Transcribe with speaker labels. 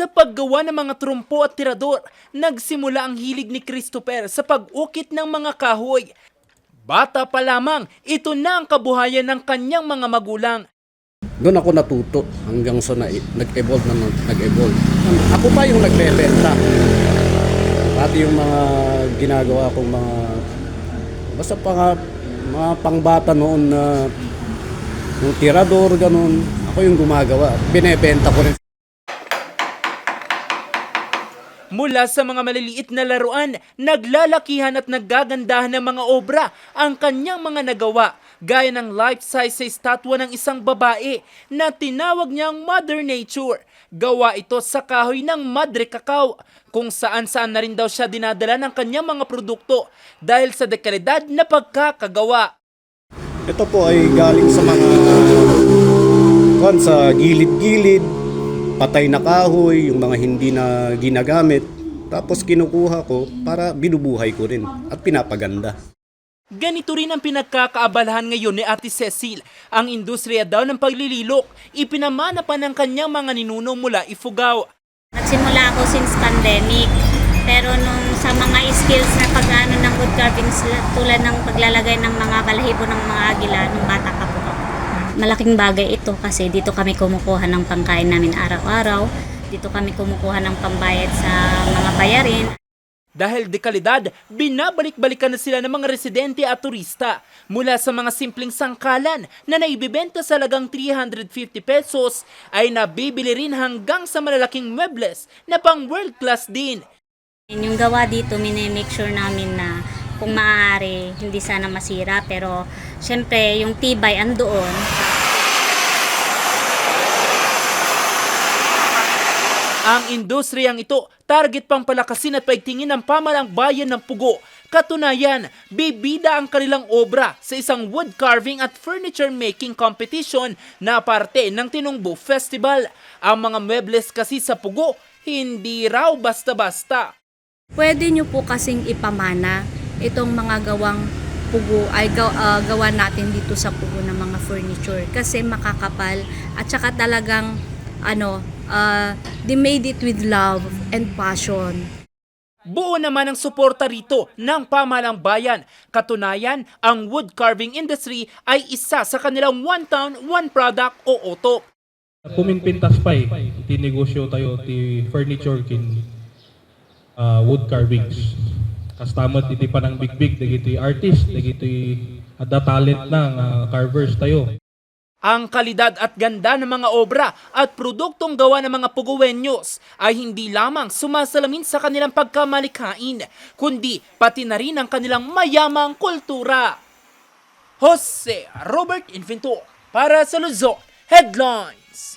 Speaker 1: Sa paggawa ng mga trumpo at tirador, nagsimula ang hilig ni Christopher sa pag-ukit ng mga kahoy. Bata pa lamang, ito na ang kabuhayan ng kanyang mga magulang.
Speaker 2: Doon ako natuto hanggang sa na, nag-evolve na nag-evolve. Ako pa yung nagbebenta. Pati yung mga ginagawa kong mga basta pa mga pangbata noon na yung tirador ganun. Ako yung gumagawa. Binebenta ko rin.
Speaker 1: Mula sa mga maliliit na laruan, naglalakihan at naggagandahan ng mga obra ang kanyang mga nagawa, gaya ng life-size sa estatwa ng isang babae na tinawag niyang Mother Nature. Gawa ito sa kahoy ng Madre Cacao, kung saan-saan na rin daw siya dinadala ng kanyang mga produkto dahil sa dekalidad na pagkakagawa.
Speaker 2: Ito po ay galing sa mga sa gilid-gilid, patay na kahoy, yung mga hindi na ginagamit. Tapos kinukuha ko para binubuhay ko rin at pinapaganda.
Speaker 1: Ganito rin ang pinagkakaabalahan ngayon ni Ate Cecil. Ang industriya daw ng paglililok, ipinamana pa ng kanyang mga ninuno mula Ifugao.
Speaker 3: Nagsimula ako since pandemic. Pero nung sa mga skills na pag-ano ng wood carvings tulad ng paglalagay ng mga balahibo ng mga agila nung bata pa po. Malaking bagay ito kasi dito kami kumukuha ng pangkain namin araw-araw. Dito kami kumukuha ng pambayad sa mga bayarin.
Speaker 1: Dahil dekalidad, binabalik-balikan na sila ng mga residente at turista mula sa mga simpleng sangkalan na naibibenta sa lagang 350 pesos ay nabibili rin hanggang sa malalaking muebles na pang world class din.
Speaker 3: Yung gawa dito, minimake sure namin na kung maaari, hindi sana masira. Pero syempre, yung tibay andoon.
Speaker 1: Ang industriyang ito, target pang palakasin at paigtingin ng pamalang bayan ng Pugo. Katunayan, bibida ang kanilang obra sa isang wood carving at furniture making competition na parte ng Tinungbo Festival. Ang mga mebles kasi sa Pugo, hindi raw basta-basta.
Speaker 4: pwede nyo po kasing ipamana itong mga gawang pugo ay gaw, ah, gawa natin dito sa pugo ng mga furniture kasi makakapal at saka talagang ano ah, they made it with love and passion
Speaker 1: Buo naman ang suporta rito ng pamalang bayan. Katunayan, ang wood carving industry ay isa sa kanilang one town, one product o OTO.
Speaker 5: Puminpintas pa eh. Ti negosyo tayo, ti furniture kin uh, wood carvings. Kastamot iti pa ng big-big, dagiti artist, dagiti ada talent na nga carvers tayo.
Speaker 1: Ang kalidad at ganda ng mga obra at produktong gawa ng mga Puguenyos ay hindi lamang sumasalamin sa kanilang pagkamalikhain, kundi pati na rin ang kanilang mayamang kultura. Jose Robert Inventor para sa Luzon Headlines.